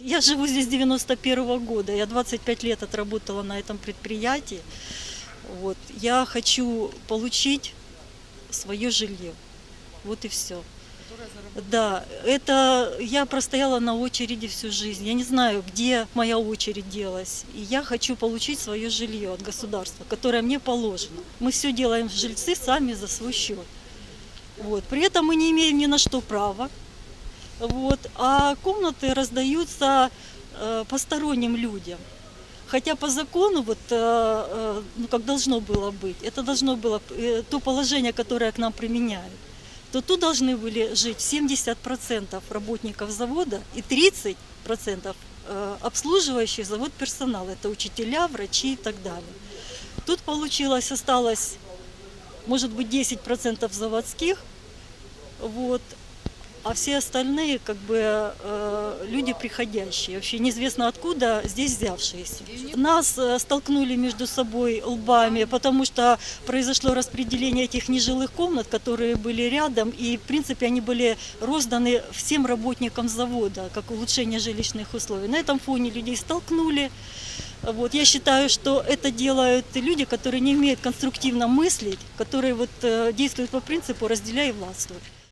Я живу здесь с 91 года. Я 25 лет отработала на этом предприятии. Вот. Я хочу получить свое жилье. Вот и все. Да, это я простояла на очереди всю жизнь. Я не знаю, где моя очередь делась. И я хочу получить свое жилье от государства, которое мне положено. Мы все делаем жильцы сами за свой счет. Вот. При этом мы не имеем ни на что права. Вот. А комнаты раздаются э, посторонним людям. Хотя по закону, вот, э, э, ну, как должно было быть, это должно было то положение, которое к нам применяют, то тут должны были жить 70% работников завода и 30% э, обслуживающий завод персонал. Это учителя, врачи и так далее. Тут получилось, осталось, может быть, 10% заводских, вот, а все остальные как бы э, люди приходящие, вообще неизвестно откуда здесь взявшиеся. Нас э, столкнули между собой лбами, потому что произошло распределение этих нежилых комнат, которые были рядом, и в принципе они были розданы всем работникам завода, как улучшение жилищных условий. На этом фоне людей столкнули. Вот, я считаю, что это делают люди, которые не умеют конструктивно мыслить, которые вот, э, действуют по принципу «разделяй и властвуй».